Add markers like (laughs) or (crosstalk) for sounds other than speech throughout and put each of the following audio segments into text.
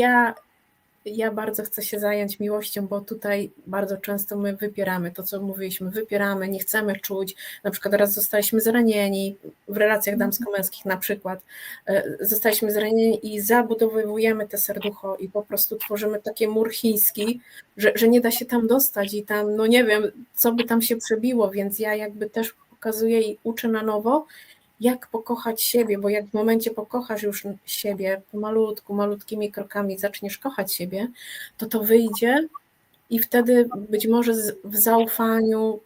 ja, ja bardzo chcę się zająć miłością, bo tutaj bardzo często my wypieramy to, co mówiliśmy, wypieramy, nie chcemy czuć. Na przykład raz zostaliśmy zranieni w relacjach damsko-męskich na przykład. e, Zostaliśmy zranieni i zabudowujemy te serducho i po prostu tworzymy taki mur chiński, że, że nie da się tam dostać i tam, no nie wiem, co by tam się przebiło, więc ja jakby też pokazuję i uczę na nowo, jak pokochać siebie, bo jak w momencie pokochasz już siebie malutku, malutkimi krokami zaczniesz kochać siebie, to to wyjdzie i wtedy być może w zaufaniu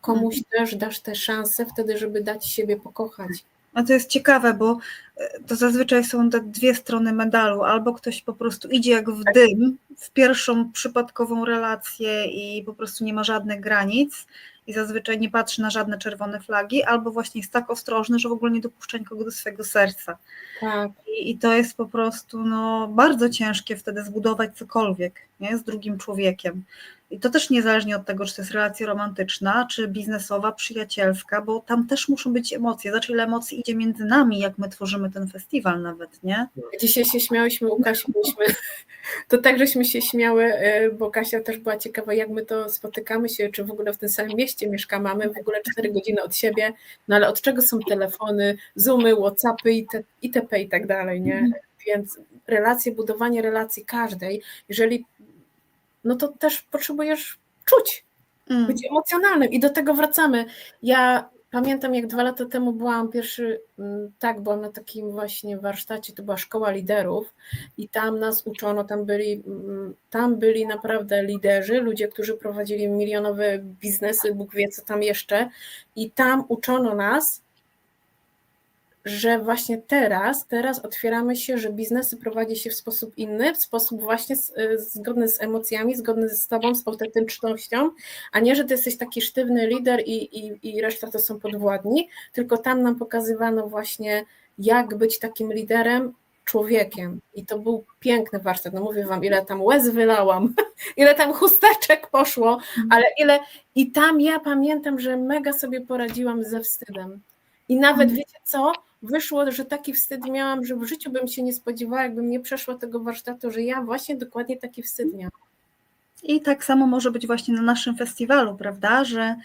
komuś też dasz tę szansę wtedy, żeby dać siebie pokochać. A to jest ciekawe, bo e, to zazwyczaj są te dwie strony medalu. Albo ktoś po prostu idzie jak w dym w pierwszą przypadkową relację i po prostu nie ma żadnych granic i zazwyczaj nie patrzy na żadne czerwone flagi, albo właśnie jest tak ostrożny, że w ogóle nie dopuszcza nikogo do swojego serca. Tak, I, i to jest po prostu no, bardzo ciężkie wtedy zbudować cokolwiek nie, z drugim człowiekiem. I to też niezależnie od tego, czy to jest relacja romantyczna, czy biznesowa, przyjacielska, bo tam też muszą być emocje. Znaczy, ile emocji idzie między nami, jak my tworzymy ten festiwal nawet, nie? Dzisiaj się śmiałyśmy byliśmy, to tak, żeśmy się śmiały, y, bo Kasia też była ciekawa, jak my to spotykamy się, czy w ogóle w tym samym mieście mieszkamy, mamy w ogóle 4 godziny od siebie, no ale od czego są telefony, Zoomy, Whatsappy itp. i tak dalej, nie? Mhm. Więc relacje, budowanie relacji każdej, jeżeli, no to też potrzebujesz czuć, Mm. być emocjonalnym i do tego wracamy. Ja pamiętam, jak dwa lata temu byłam pierwszy, mm, tak, byłam na takim właśnie warsztacie, to była szkoła liderów i tam nas uczono, tam byli, mm, tam byli naprawdę liderzy, ludzie, którzy prowadzili milionowe biznesy, Bóg wie co tam jeszcze. I tam uczono nas, że właśnie teraz, teraz otwieramy się, że biznesy prowadzi się w sposób inny, w sposób właśnie z- y, zgodny z emocjami, zgodny z tobą, z autentycznością, a nie, że ty jesteś taki sztywny lider i, i, i reszta to są podwładni, tylko tam nam pokazywano właśnie, jak być takim liderem, człowiekiem. I to był piękny warsztat. No mówię wam, ile tam łez wylałam, (laughs) ile tam chusteczek poszło, ale ile. I tam ja pamiętam, że mega sobie poradziłam ze wstydem. I nawet Mhm. wiecie co? Wyszło, że taki wstyd miałam, że w życiu bym się nie spodziewała, jakbym nie przeszła tego warsztatu, że ja właśnie dokładnie taki wstyd miałam. I tak samo może być właśnie na naszym festiwalu, prawda? Że